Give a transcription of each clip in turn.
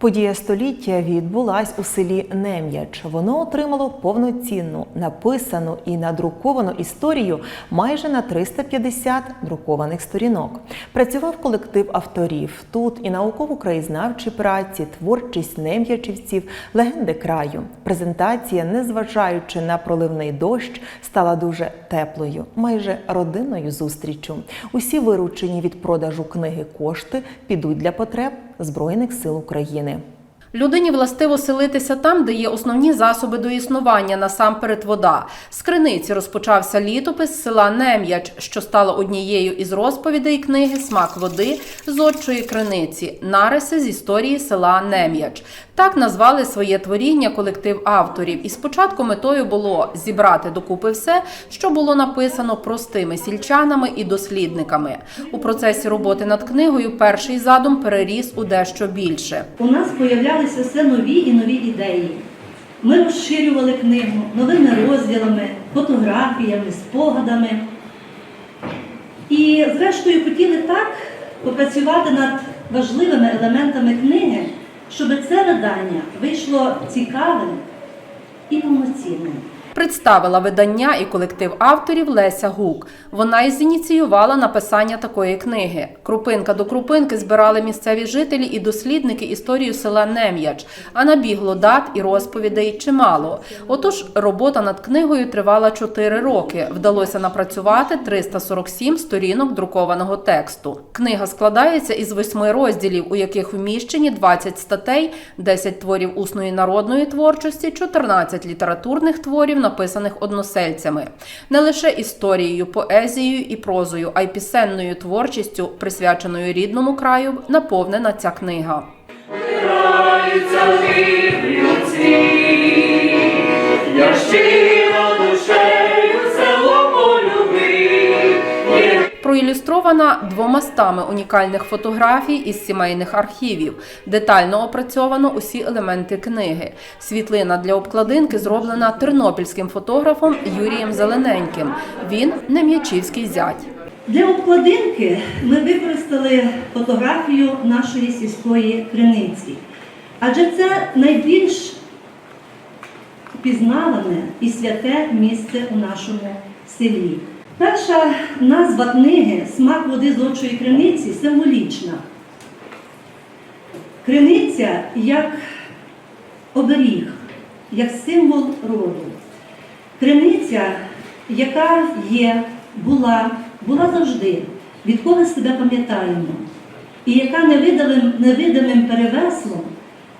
Подія століття відбулась у селі Нем'яч. Воно отримало повноцінну написану і надруковану історію майже на 350 друкованих сторінок. Працював колектив авторів. Тут і науково-краєзнавчі праці, творчість нем'ячівців, легенди краю. Презентація, незважаючи на проливний дощ, стала дуже теплою, майже родинною зустріччю. Усі виручені від продажу книги кошти підуть для потреб Збройних сил України. Людині властиво селитися там, де є основні засоби до існування, насамперед вода. З криниці розпочався літопис села Нем'яч, що стало однією із розповідей книги Смак води з отчої криниці, нариси з історії села Нем'яч. Так назвали своє творіння колектив авторів. І спочатку метою було зібрати докупи все, що було написано простими сільчанами і дослідниками. У процесі роботи над книгою перший задум переріс у дещо більше. у нас появлялися все нові і нові ідеї. Ми розширювали книгу новими розділами, фотографіями, спогадами. І, зрештою, хотіли так попрацювати над важливими елементами книги, щоб це видання вийшло цікавим і повноцінним. Представила видання і колектив авторів Леся Гук. Вона й зініціювала написання такої книги. Крупинка до крупинки збирали місцеві жителі і дослідники історію села Нем'яч, а набігло дат і розповідей чимало. Отож, робота над книгою тривала 4 роки. Вдалося напрацювати 347 сторінок друкованого тексту. Книга складається із восьми розділів, у яких вміщені 20 статей, 10 творів усної народної творчості, 14 літературних творів, написаних односельцями. Не лише історією, поезією і прозою, а й пісенною творчістю, присвяченою рідному краю, наповнена ця книга. Проілюстрована двома стами унікальних фотографій із сімейних архівів. Детально опрацьовано усі елементи книги. Світлина для обкладинки зроблена тернопільським фотографом Юрієм Зелененьким. Він нем'ячівський зять. Для обкладинки ми використали фотографію нашої сільської криниці, адже це найбільш впізнаване і святе місце у нашому селі. Перша назва книги Смак води з очої криниці символічна. Криниця як оберіг, як символ роду. Криниця, яка є, була, була завжди, відколи себе пам'ятаємо, і яка невидимим, невидимим перевеслом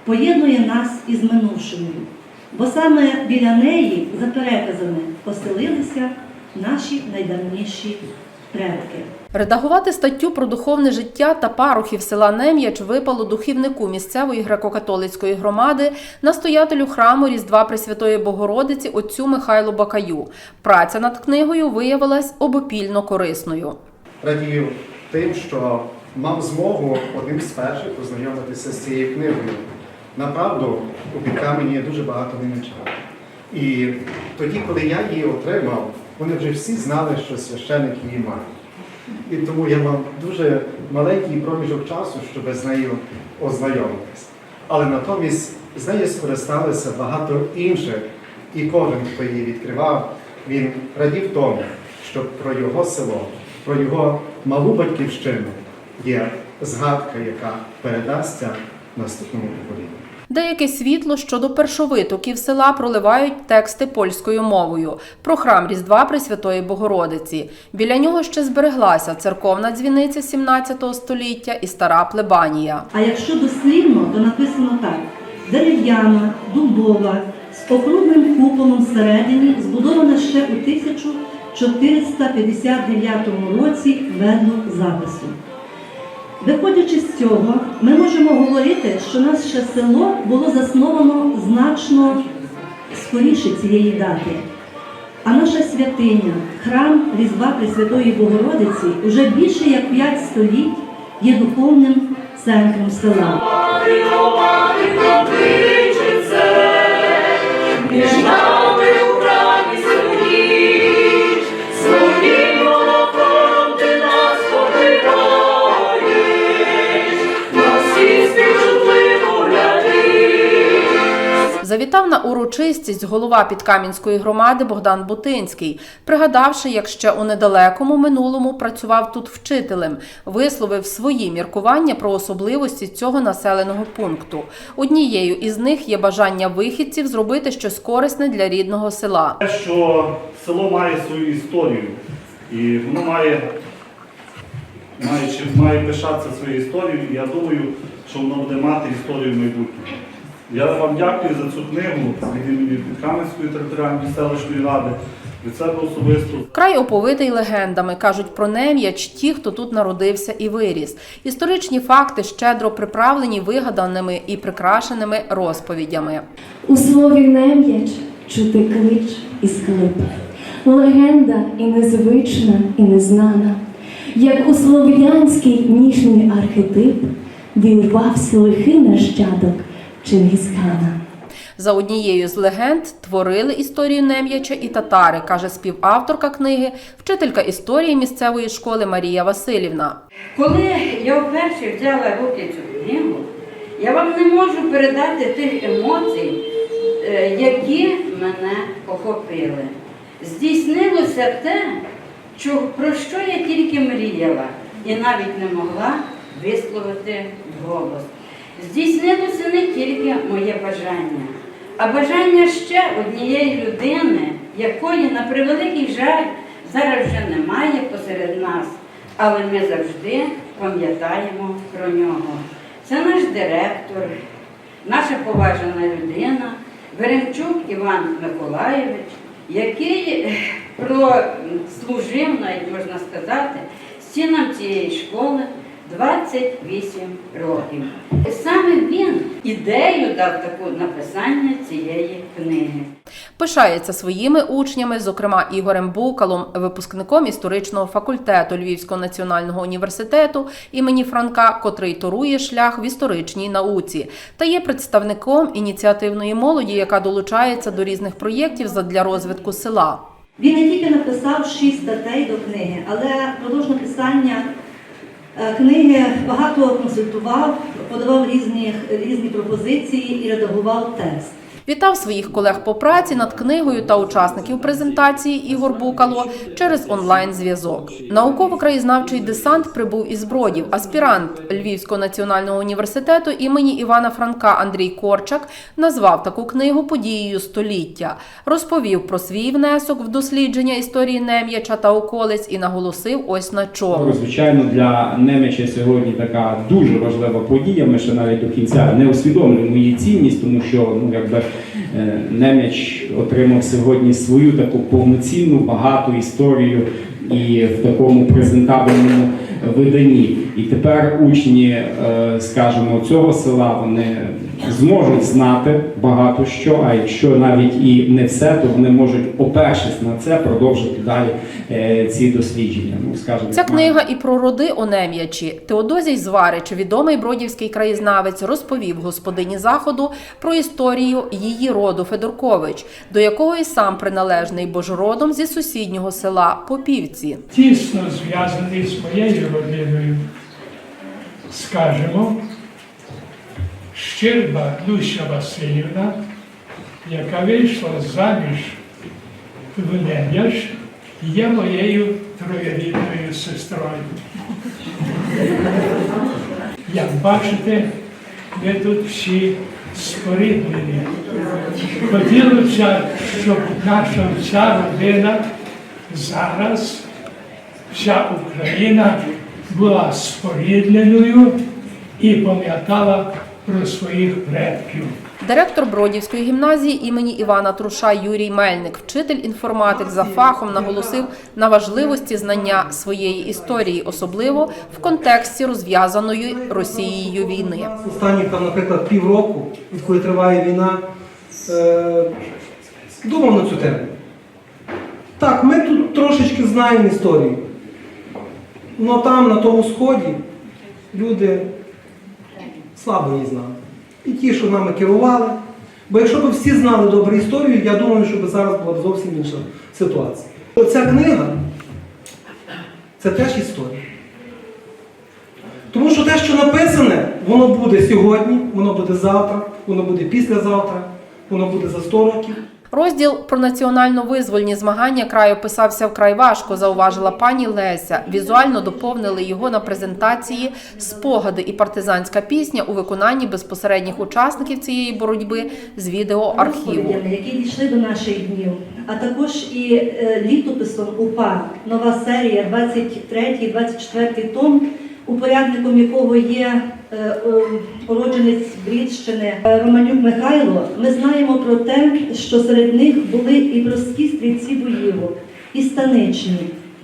поєднує нас із минувшиною. Бо саме біля неї, за переказами, поселилися наші найдавніші предки. Редагувати статтю про духовне життя та парухів села Нем'яч випало духівнику місцевої греко-католицької громади, настоятелю храму Різдва Пресвятої Богородиці отцю Михайлу Бакаю. Праця над книгою виявилась обопільно корисною. радію тим, що мав змогу одним з перших познайомитися з цією книгою. Направду, у підкамені є дуже багато немічав. І тоді, коли я її отримав, вони вже всі знали, що священик її має. І тому я мав дуже маленький проміжок часу, щоб з нею ознайомитись. Але натомість з нею скористалися багато інших, і кожен, хто її відкривав, він радів тому, що про його село, про його малу батьківщину є згадка, яка передасться наступному поколінню. Деяке світло щодо першовитоків села проливають тексти польською мовою про храм Різдва Пресвятої Богородиці. Біля нього ще збереглася церковна дзвіниця 17 століття і стара плебанія. А якщо дослівно, то написано так: дерев'яна, дубова, з округлим куполом всередині, збудована ще у 1459 році ведно запису. Виходячи з цього, ми можемо говорити, що наше село було засновано значно скоріше цієї дати. А наша святиня, храм Різдва Пресвятої Богородиці, уже більше як 5 століть є духовним центром села. Урочистість голова Підкам'янської громади Богдан Бутинський, пригадавши, як ще у недалекому минулому працював тут вчителем, висловив свої міркування про особливості цього населеного пункту. Однією із них є бажання вихідців зробити щось корисне для рідного села. Те, що село має свою історію, і воно має, має, має пишатися своєю історією, я думаю, що воно буде мати історію в майбутньому. Я вам дякую за цю книгу від імені Підкам'янської територіальної селищної ради, від себе особисто. Край оповитий легендами, кажуть про Нем'яч ті, хто тут народився і виріс. Історичні факти щедро приправлені вигаданими і прикрашеними розповідями. У слові нем'яч чути клич і склип, легенда і незвична, і незнана, як у слов'янський ніжний архетип вірвався лихий нащадок Чингісхана. За однією з легенд творили історію Нем'яча і татари, каже співавторка книги, вчителька історії місцевої школи Марія Васильівна. Коли я вперше взяла руки цю книгу, я вам не можу передати тих емоцій, е, які мене охопили. Здійснилося те, про що я тільки мріяла і навіть не могла висловити вголос. Здійснилося не тільки моє бажання, а бажання ще однієї людини, якої, на превеликий жаль, зараз вже немає посеред нас, але ми завжди пам'ятаємо про нього. Це наш директор, наша поважана людина, Веремчук Іван Миколаєвич, який е, прослужив, навіть можна сказати, стінам цієї школи 28 років. Саме він ідею дав таку написання цієї книги. Пишається своїми учнями, зокрема Ігорем Букалом, випускником історичного факультету Львівського національного університету імені Франка, котрий торує шлях в історичній науці, та є представником ініціативної молоді, яка долучається до різних проєктів задля розвитку села. Він не тільки написав шість статей до книги, але впродовж написання книги багато консультував, подавав різні, різні пропозиції і редагував текст. Вітав своїх колег по праці над книгою та учасників презентації Ігор Букало через онлайн-зв'язок. Науково-краєзнавчий десант прибув із Бродів. Аспірант Львівського національного університету імені Івана Франка Андрій Корчак назвав таку книгу подією століття, розповів про свій внесок в дослідження історії Нем'яча та околиць і наголосив ось на чому. Звичайно, для Немеча сьогодні така дуже важлива подія. Ми ще навіть до кінця не усвідомлюємо її цінність, тому що ну якби е, Немеч отримав сьогодні свою таку повноцінну багату історію і в такому презентабельному виданні. І тепер учні, е, скажімо, цього села вони зможуть знати багато що. А якщо навіть і не все, то вони можуть, опершись на це, продовжити далі е, ці дослідження. Ну скажімо, Ця книга і про роди у Нем'ячі. Теодозій Зварич, відомий бродівський краєзнавець, розповів господині заходу про історію її роду Федоркович, до якого і сам приналежний, бо ж родом зі сусіднього села Попівці. тісно зв'язаний з моєю родиною. Скажемо, Щерба Люся Васильівна, яка вийшла заміж в Нем'яш, є моєю троєрідною сестрою. Як бачите, ми тут всі споріднені. Хотілося, щоб наша вся родина зараз вся Україна була спорідненою і пам'ятала про своїх предків. Директор Бродівської гімназії імені Івана Труша Юрій Мельник, вчитель інформатик за фахом, наголосив на важливості знання своєї історії, особливо в контексті розв'язаної Росією війни. Останні там, наприклад, півроку, відколи триває війна, е, думав на цю тему. Так, ми тут трошечки знаємо історію. Але там, на тому сході, люди слабо її знали. І ті, що нами керували. Бо якщо б всі знали добру історію, я думаю, що б зараз була зовсім інша ситуація. Оця книга це теж історія. Тому що те, що написане, воно буде сьогодні, воно буде завтра, воно буде післязавтра. воно буде за 100 років. Розділ про національно-визвольні змагання краю писався вкрай важко, зауважила пані Леся. Візуально доповнили його на презентації спогади і партизанська пісня у виконанні безпосередніх учасників цієї боротьби з відеоархіву. які дійшли до наших днів, а також і е, літописом УПА, нова серія, 23-24 том, упорядником якого є е, е, Брідщини е, Романюк Михайло, ми знаємо про те, що серед них були і прості стрільці боївок, і станичні,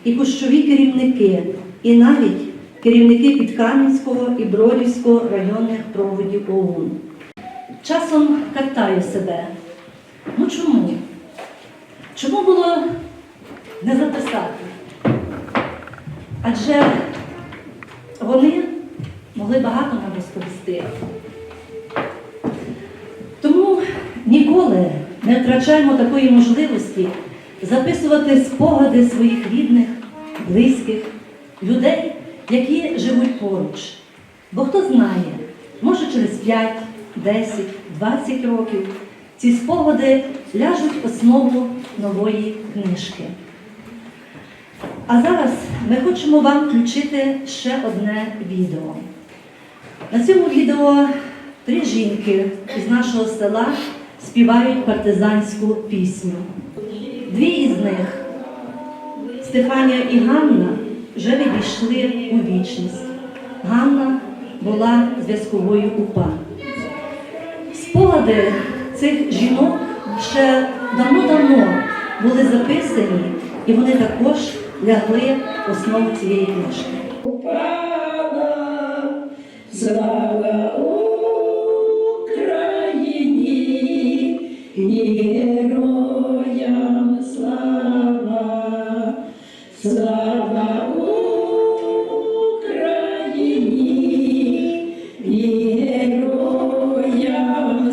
і кущові керівники, і навіть керівники Підкам'янського і Бродівського районних проводів ОУН. Часом картаю себе. Ну чому? Чому було не записати? Адже вони могли багато нам розповісти. Тому ніколи не втрачаємо такої можливості записувати спогади своїх рідних, близьких, людей, які живуть поруч. Бо хто знає, може через 5, 10, 20 років ці спогади ляжуть в основу нової книжки. А зараз ми хочемо вам включити ще одне відео. На цьому відео три жінки із нашого села співають партизанську пісню. Дві із них, Стефанія і Ганна, вже відійшли у вічність. Ганна була зв'язковою УПА. Спогади цих жінок ще давно-давно були записані, і вони також лягли в основу цієї книжки. Слава Україні, героям слава, слава Україні, героям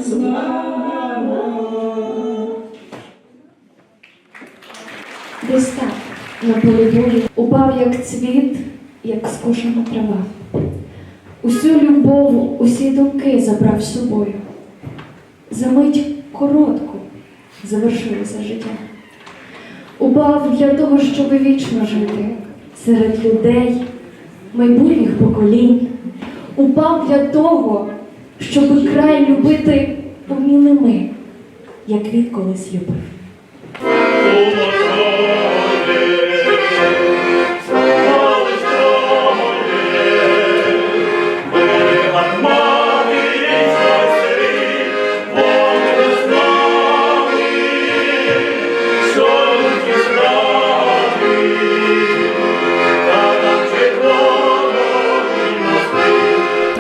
слава. Так, на полі упав як цвіт, як скошена трава. Усю любов, усі думки забрав з собою. За мить коротку завершилося життя. Упав для того, щоб вічно жити серед людей, майбутніх поколінь. Упав для того, щоб край любити поміли ми, як він колись любив.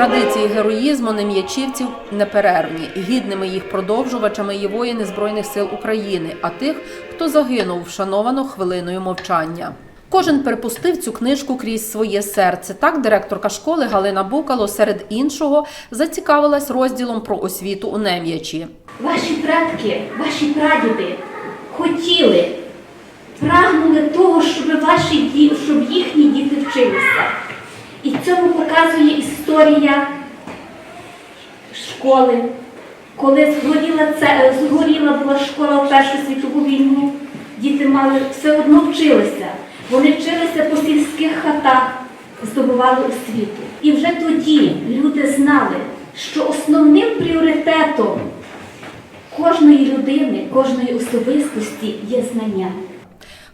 Традиції героїзму нем'ячівців неперервні. Гідними їх продовжувачами є воїни Збройних сил України, а тих, хто загинув, вшановано хвилиною мовчання. Кожен перепустив цю книжку крізь своє серце. Так, директорка школи Галина Букало серед іншого зацікавилась розділом про освіту у Нем'ячі. Ваші предки, ваші прадіди хотіли, прагнули того, щоб ваші щоб їхні діти вчилися. І цьому показує історія школи. Коли згоріла це згоріла була школа в Першу світову війну, діти мали все одно вчилися. Вони вчилися по сільських хатах, здобували освіту. І вже тоді люди знали, що основним пріоритетом кожної людини, кожної особистості є знання.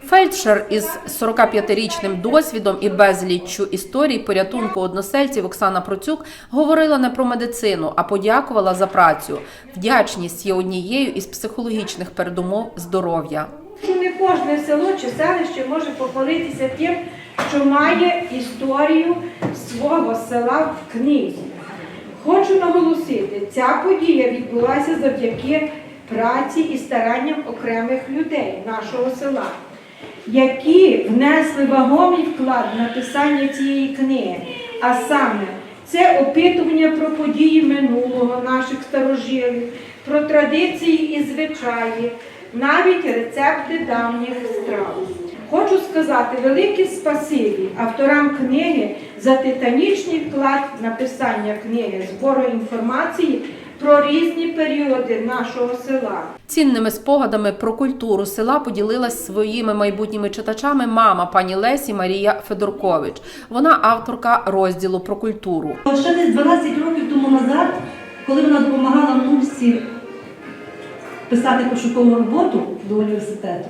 Фельдшер із 45-річним досвідом і безліччю історій порятунку односельців Оксана Процюк говорила не про медицину, а подякувала за працю. Вдячність є однією із психологічних передумов здоров'я. не кожне село чи селище може похвалитися тим, що має історію свого села в книзі. Хочу наголосити, ця подія відбулася завдяки праці і старанням окремих людей нашого села, які внесли вагомий вклад в написання цієї книги, а саме це опитування про події минулого наших старожилів, про традиції і звичаї, навіть рецепти давніх страв. Хочу сказати велике спасибі авторам книги за титанічний вклад написання книги збору інформації про різні періоди нашого села. Цінними спогадами про культуру села поділилась своїми майбутніми читачами мама пані Лесі Марія Федоркович. Вона авторка розділу про культуру. Ще десь 12 років тому назад, коли вона допомагала внучці писати пошукову роботу до університету,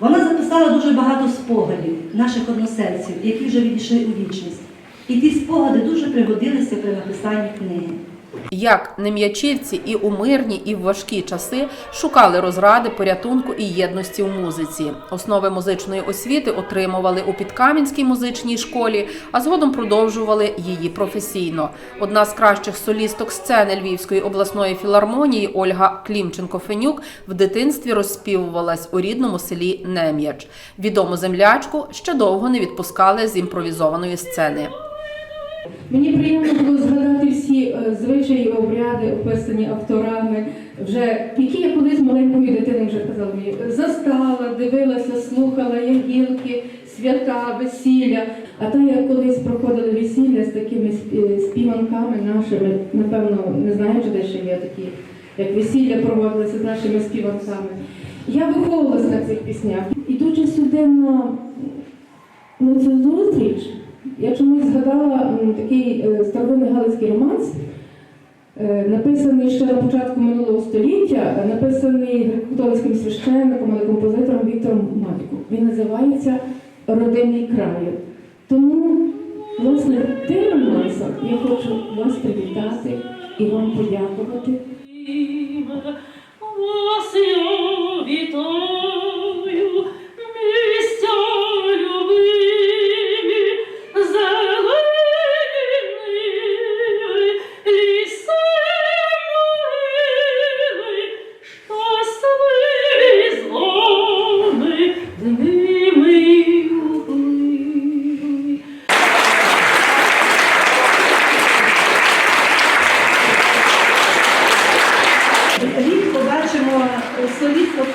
вона записала дуже багато спогадів наших односельців, які вже відійшли у вічність. І ті спогади дуже пригодилися при написанні книги. Як нем'ячівці і у мирні, і в важкі часи шукали розради, порятунку і єдності у музиці. Основи музичної освіти отримували у Підкам'янській музичній школі, а згодом продовжували її професійно. Одна з кращих солісток сцени Львівської обласної філармонії Ольга Клімченко-Фенюк в дитинстві розспівувалась у рідному селі Нем'яч. Відому землячку ще довго не відпускали з імпровізованої сцени. Мені приємно було згадати всі е, звичаї і обряди, описані авторами, вже які я колись маленькою дитиною вже казала мені, застала, дивилася, слухала ягілки, свята, весілля. А та як колись проходили весілля з такими співанками нашими, напевно, не знаю, чи де ще є такі, як весілля проводилися з нашими співанками. Я виховувалася на цих піснях. Ідучи сюди на, на цю зустріч, я чомусь згадала такий е, старовинний галицький романс, е, написаний ще на початку минулого століття, написаний греко-католицьким священником, але композитором Віктором Матіку. Він називається Родинний краю. Тому, власне, тим романсом я хочу вас привітати і вам подякувати. Вас я вітаю,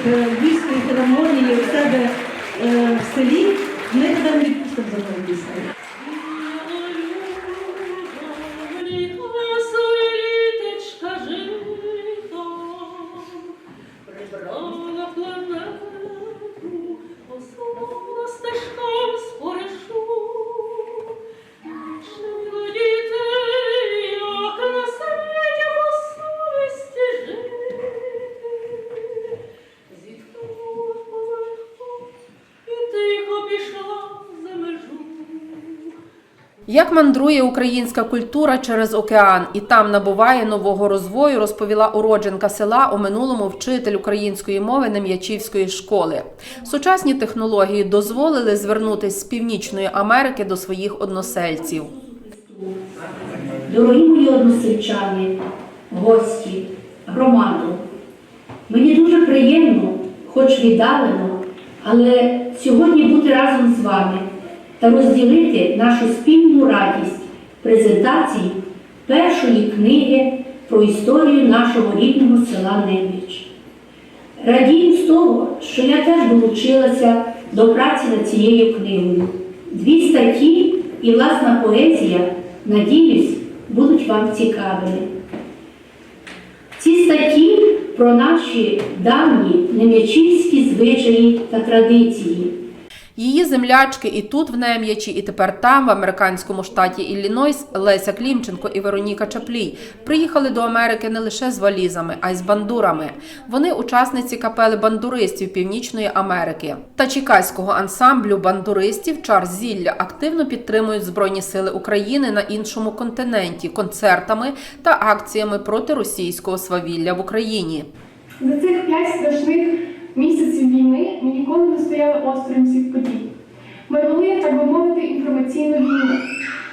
Львівської філармонії у себе е, в селі. Як мандрує українська культура через океан і там набуває нового розвою, розповіла уродженка села у минулому вчитель української мови Нем'ячівської школи. Сучасні технології дозволили звернутися з Північної Америки до своїх односельців. Дорогі мої односельчани, гості, громаду, мені дуже приємно, хоч віддалено, але сьогодні бути разом з вами та розділити нашу спільну радість презентації першої книги про історію нашого рідного села Неміч. Радію з того, що я теж долучилася до праці над цією книгою. Дві статті і власна поезія, надіюсь, будуть вам цікавими. Ці статті про наші давні нем'ячівські звичаї та традиції. Її землячки і тут в Нем'ячі, і тепер там, в американському штаті Іллінойс, Леся Клімченко і Вероніка Чаплій приїхали до Америки не лише з валізами, а й з бандурами. Вони учасниці капели бандуристів Північної Америки та чекаського ансамблю бандуристів Чар Зілля активно підтримують Збройні сили України на іншому континенті концертами та акціями проти російського свавілля в Україні. За цих п'ять страшних місяців війни ми ніколи не стояли осторонь цих подій. Ми вели, так би мовити, інформаційну війну.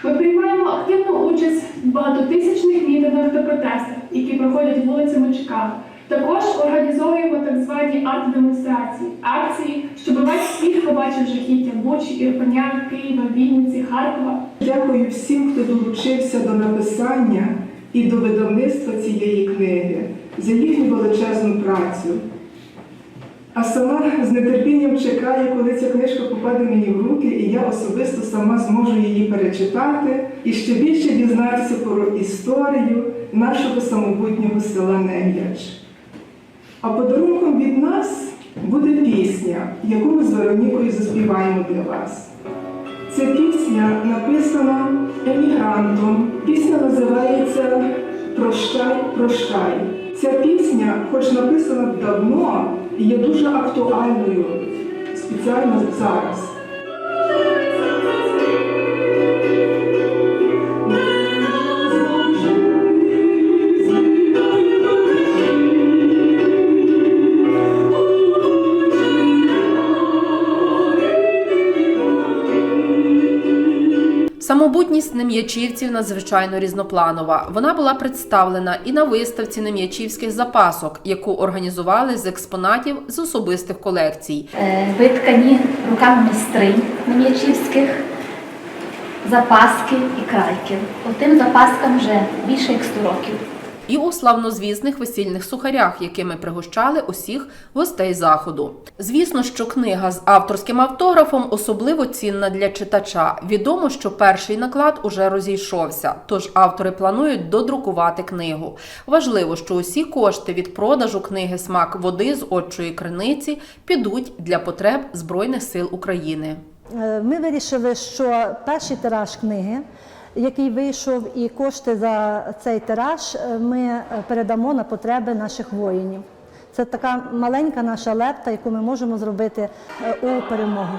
Ми приймаємо активну участь в багатотисячних мітингах та протестах, які проходять вулицями Чикаго. Також організовуємо так звані арт-демонстрації, акції, щоб весь світ побачив жахіття Бучі, Ірпеня, Києва, Вінниці, Харкова. Дякую всім, хто долучився до написання і до видавництва цієї книги за їхню величезну працю. А сама з нетерпінням чекаю, коли ця книжка попаде мені в руки, і я особисто сама зможу її перечитати і ще більше дізнатися про історію нашого самобутнього села Нем'яч. А подарунком від нас буде пісня, яку ми з Веронікою заспіваємо для вас. Ця пісня написана емігрантом. Пісня називається Прощай, прощай. Ця пісня, хоч написана давно, є дуже актуальною спеціально зараз. Самобутність нем'ячівців надзвичайно різнопланова. Вона була представлена і на виставці нем'ячівських запасок, яку організували з експонатів з особистих колекцій. Е, Виткані руками майстринь нем'ячівських, запаски і крайків. Отим запаскам вже більше як 100 років. І у славнозвісних весільних сухарях, якими пригощали усіх гостей заходу. Звісно, що книга з авторським автографом особливо цінна для читача. Відомо, що перший наклад уже розійшовся, тож автори планують додрукувати книгу. Важливо, що усі кошти від продажу книги Смак води з отчої криниці підуть для потреб Збройних сил України. Е, Ми вирішили, що перший тираж книги, який вийшов, і кошти за цей тираж е, ми е, передамо на потреби наших воїнів. Це така маленька наша лепта, яку ми можемо зробити е, у перемогу.